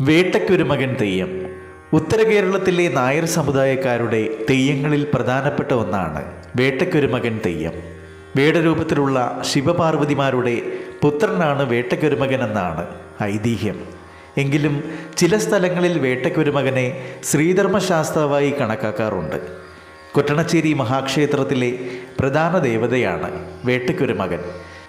വേട്ടയ്ക്കൊരു മകൻ തെയ്യം. ഉത്തര കേരളത്തിലെ നായർ സമുദായക്കാരുടെ തെയ്യങ്ങളിൽ പ്രധാനപ്പെട്ട ഒന്നാണ് വേട്ടയ്ക്കൊരു മകൻ തെയ്യം. വേടരൂപത്തിലുള്ള ശിവപാർവതിമാരുടെ പുത്രനാണ് വേട്ടയ്ക്കൊരു മകൻ എന്നാണ് ഐതിഹ്യം. എങ്കിലും ചില സ്ഥലങ്ങളിൽ വേട്ടയ്ക്കൊരു മകനെ കണക്കാക്കാറുണ്ട്. കൊട്ടണച്ചേരി മഹാക്ഷേത്രത്തിലെ പ്രധാന ദേവതയാണ് വേട്ടയ്ക്കൊരു മകൻ.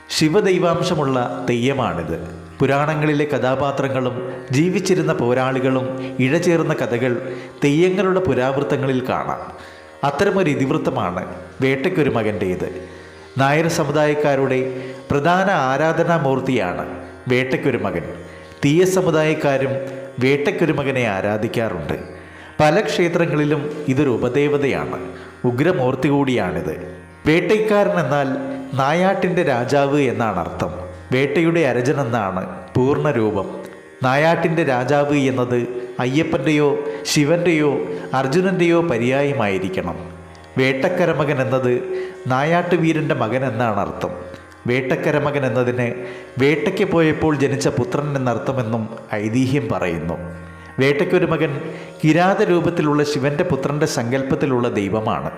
ശിവദൈവാംശമുള്ള തെയ്യമാണിത്. പുരാണങ്ങളിലെ കഥാപാത്രങ്ങളും ജീവിച്ചിരുന്ന പോരാളികളും ഇഴചേർന്ന കഥകൾ തെയ്യങ്ങളുടെ പുരാവൃത്തങ്ങളിൽ കാണാം. അത്തരമൊരു ഇതിവൃത്തമാണ് വേട്ടയ്ക്കൊരു മകന്റേത്. നായർ സമുദായക്കാരുടെ പ്രധാന ആരാധനാമൂർത്തിയാണ് വേട്ടയ്ക്കൊരു മകൻ. തീയ സമുദായക്കാരും വേട്ടയ്ക്കൊരു മകനെ ആരാധിക്കാറുണ്ട്. പല ക്ഷേത്രങ്ങളിലും ഇതൊരു ഉപദേവതയാണ്. ഉഗ്രമൂർത്തി കൂടിയാണിത്. വേട്ടയ്ക്കാരൻ എന്നാൽ നായാട്ടിന്റെ രാജാവ് എന്നാണ് അർത്ഥം വേട്ടയുടെ അരജൻ എന്നാണ് പൂർണരൂപം. നായാട്ടിന്റെ രാജാവ് എന്നത് അയ്യപ്പന്റെയോ ശിവന്റെയോ അർജുനന്റെയോ പര്യായമായിരിക്കണം. വേട്ടക്കരമകൻ എന്നത് നായാട്ടുവീരന്റെ മകൻ എന്നാണ് അർത്ഥം വേട്ടക്കരമകൻ എന്നതിന് വേട്ടയ്ക്ക് പോയപ്പോൾ ജനിച്ച പുത്രൻ എന്നർത്ഥമെന്നും ഐതിഹ്യം പറയുന്നു. വേട്ടയ്ക്കൊരു മകൻ കിരാത രൂപത്തിലുള്ള ശിവന്റെ പുത്രന്റെ സങ്കല്പത്തിലുള്ള ദൈവമാണ്.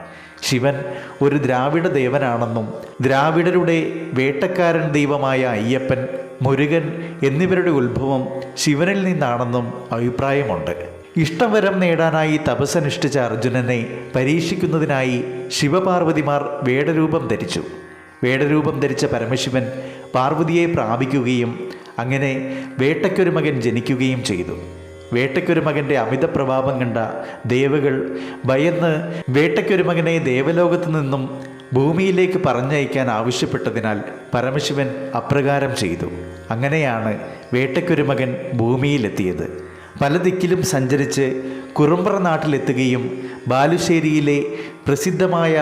ശിവൻ ഒരു ദ്രാവിഡ ദേവനാണെന്നും ദ്രാവിഡരുടെ വേട്ടക്കാരൻ ദൈവമായ അയ്യപ്പൻ മുരുകൻ എന്നിവരുടെ ഉത്ഭവം ശിവനിൽ നിന്നാണെന്നും അഭിപ്രായമുണ്ട്. ഇഷ്ടവരം നേടാനായി തപസ്സനുഷ്ഠിച്ച അർജുനനെ പരീക്ഷിക്കുന്നതിനായി ശിവപാർവതിമാർ വേടരൂപം ധരിച്ചു. വേടരൂപം ധരിച്ച പരമശിവൻ പാർവതിയെ പ്രാപിക്കുകയും അങ്ങനെ വേട്ടയ്ക്കൊരു മകൻ ജനിക്കുകയും ചെയ്തു. വേട്ടയ്ക്കൊരു മകന്റെ അമിത പ്രഭാവം കണ്ട ദേവകൾ ഭയന്ന് വേട്ടയ്ക്കൊരു മകനെ ദേവലോകത്തു നിന്നും ഭൂമിയിലേക്ക് പറഞ്ഞയക്കാൻ ആവശ്യപ്പെട്ടതിനാൽ പരമശിവൻ അപ്രകാരം ചെയ്തു. അങ്ങനെയാണ് വേട്ടയ്ക്കൊരു മകൻ ഭൂമിയിലെത്തിയത്. പല ദിക്കിലും സഞ്ചരിച്ച് കുറുമ്പ്ര നാട്ടിലെത്തുകയും ബാലുശ്ശേരിയിലെ പ്രസിദ്ധമായ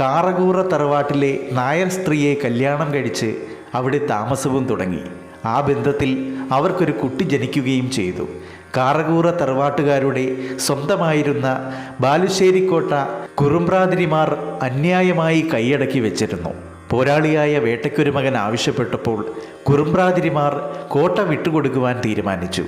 കാറകൂറ തറവാട്ടിലെ നായർ സ്ത്രീയെ കല്യാണം കഴിച്ച് അവിടെ താമസവും തുടങ്ങി. ആ ബന്ധത്തിൽ അവർക്കൊരു കുട്ടി ജനിക്കുകയും ചെയ്തു. കാറകൂറ തറവാട്ടുകാരുടെ സ്വന്തമായിരുന്ന ബാലുശ്ശേരിക്കോട്ട കുറുമ്പ്രാതിരിമാർ അന്യായമായി കൈയടക്കി വെച്ചിരുന്നു. പോരാളിയായ വേട്ടയ്ക്കൊരു മകൻ ആവശ്യപ്പെട്ടപ്പോൾ കുറുമ്പ്രാതിരിമാർ കോട്ട വിട്ടുകൊടുക്കുവാൻ തീരുമാനിച്ചു.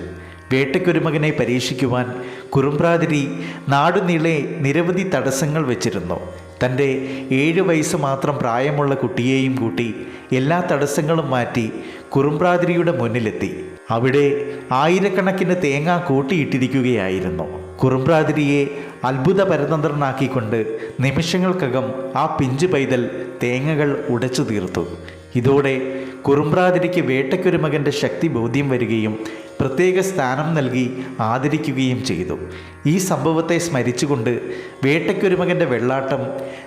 വേട്ടയ്ക്കൊരു മകനെ പരീക്ഷിക്കുവാൻ കുറുമ്പ്രാതിരി നാടുനീളെ നിരവധി തടസ്സങ്ങൾ വെച്ചിരുന്നു. തന്റെ ഏഴ് വയസ്സ് മാത്രം പ്രായമുള്ള കുട്ടിയെയും കൂട്ടി എല്ലാ തടസ്സങ്ങളും മാറ്റി കുറുമ്പ്രാതിരിയുടെ മുന്നിലെത്തി. അവിടെ ആയിരക്കണക്കിന് തേങ്ങ കൂട്ടിയിട്ടിരിക്കുകയായിരുന്നു. കുറുമ്പ്രാതിരിയെ അത്ഭുത പരതന്ത്രനാക്കിക്കൊണ്ട് നിമിഷങ്ങൾക്കകം ആ പിഞ്ചു പൈതൽ തേങ്ങകൾ ഉടച്ചു തീർത്തു. ഇതോടെ കുറുമ്പ്രാതിരിക്ക് വേട്ടയ്ക്കൊരു മകന്റെ ശക്തി ബോധ്യം വരികയും പ്രത്യേക സ്ഥാനം നൽകി ആദരിക്കുകയും ചെയ്തു. ഈ സംഭവത്തെ സ്മരിച്ചുകൊണ്ട് വേട്ടയ്ക്കൊരു മകന്റെ വെള്ളാട്ടം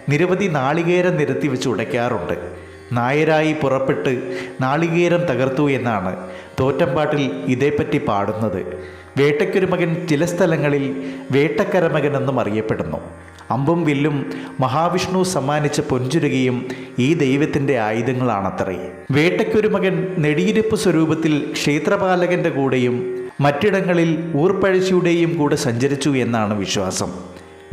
നിരവധി നാളികേരം നിരത്തി വെച്ച് ഉടയ്ക്കാറുണ്ട്. നായരായി പുറപ്പെട്ട് നാളികേരം തകർത്തു എന്നാണ് തോറ്റമ്പാട്ടിൽ ഇതേപ്പറ്റി പാടുന്നത്. വേട്ടയ്ക്കൊരു മകൻ ചില സ്ഥലങ്ങളിൽ വേട്ടക്കരമകൻ എന്നും അറിയപ്പെടുന്നു. അമ്പും വില്ലും മഹാവിഷ്ണു സമ്മാനിച്ച പൊഞ്ചുരുകയും ഈ ദൈവത്തിന്റെ ആയുധങ്ങളാണത്രേ. വേട്ടയ്ക്കൊരു മകൻ നെടിയിരുപ്പ് സ്വരൂപത്തിൽ ക്ഷേത്രപാലകന്റെ കൂടെയും മറ്റിടങ്ങളിൽ ഊർപ്പഴശ്ശിയുടെയും കൂടെ സഞ്ചരിച്ചു എന്നാണ് വിശ്വാസം.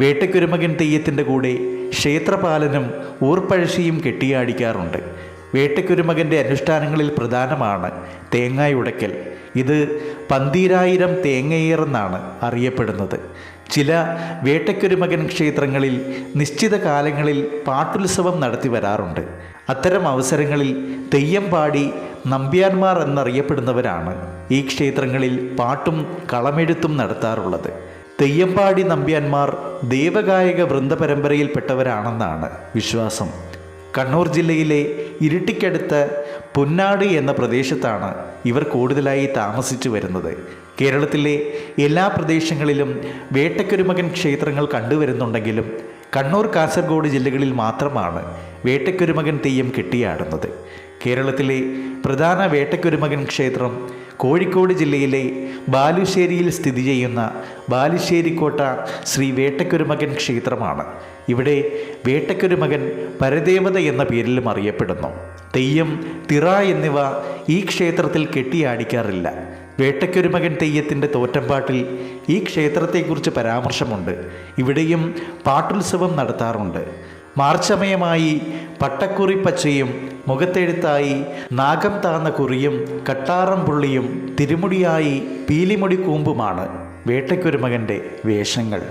വേട്ടയ്ക്കൊരുമകൻ തെയ്യത്തിന്റെ കൂടെ ക്ഷേത്രപാലനും ഊർപ്പഴശ്ശിയും കെട്ടിയാടിക്കാറുണ്ട്. വേട്ടയ്ക്കൊരു മകന്റെ അനുഷ്ഠാനങ്ങളിൽ പ്രധാനമാണ് തേങ്ങായുടയ്ക്കൽ. ഇത് പന്തീരായിരം തേങ്ങയേറെന്നാണ് അറിയപ്പെടുന്നത്. ചില വേട്ടക്കുരുമകൻ ക്ഷേത്രങ്ങളിൽ നിശ്ചിത കാലങ്ങളിൽ പാട്ടുത്സവം നടത്തി വരാറുണ്ട്. അത്തരം അവസരങ്ങളിൽ തെയ്യം പാടി നമ്പ്യാന്മാർ എന്നറിയപ്പെടുന്നവരാണ് ഈ ക്ഷേത്രങ്ങളിൽ പാട്ടും കളമെഴുത്തും നടത്താറുള്ളത്. തെയ്യമ്പാടി നമ്പ്യാന്മാർ ദേവഗായക വൃന്ദപരമ്പരയിൽപ്പെട്ടവരാണെന്നാണ് വിശ്വാസം. കണ്ണൂർ ജില്ലയിലെ ഇരിട്ടിക്കടുത്ത് പുന്നാട് എന്ന പ്രദേശത്താണ് ഇവർ കൂടുതലായി താമസിച്ചു വരുന്നത്. കേരളത്തിലെ എല്ലാ പ്രദേശങ്ങളിലും വേട്ടക്കൊരുമകൻ ക്ഷേത്രങ്ങൾ കണ്ടുവരുന്നുണ്ടെങ്കിലും കണ്ണൂർ കാസർഗോഡ് ജില്ലകളിൽ മാത്രമാണ് വേട്ടക്കൊരുമകൻ തെയ്യം കെട്ടിയാടുന്നത്. കേരളത്തിലെ പ്രധാന വേട്ടക്കൊരുമകൻ ക്ഷേത്രം കോഴിക്കോട് ജില്ലയിലെ ബാലുശ്ശേരിയിൽ സ്ഥിതി ചെയ്യുന്ന ബാലുശ്ശേരിക്കോട്ട ശ്രീ വേട്ടക്കൊരുമകൻ ക്ഷേത്രമാണ്. ഇവിടെ വേട്ടയ്ക്കൊരു മകൻ പരദേവത എന്ന പേരിലും അറിയപ്പെടുന്നു. തെയ്യം തിറ എന്നിവ ഈ ക്ഷേത്രത്തിൽ കെട്ടിയാടിക്കാറില്ല. വേട്ടയ്ക്കൊരു മകൻ തെയ്യത്തിന്റെ തോറ്റമ്പാട്ടിൽ ഈ ക്ഷേത്രത്തെക്കുറിച്ച് പരാമർശമുണ്ട്. ഇവിടെയും പാട്ടുത്സവം നടത്താറുണ്ട്. മാർച്ചമയമായി പട്ടക്കുറി പച്ചയും മുഖത്തെഴുത്തായി നാഗം താന്ന കുറിയും കട്ടാറം പുള്ളിയും തിരുമുടിയായി പീലിമുടി കൂമ്പുമാണ് വേട്ടയ്ക്കൊരു മകന്റെ വേഷങ്ങൾ.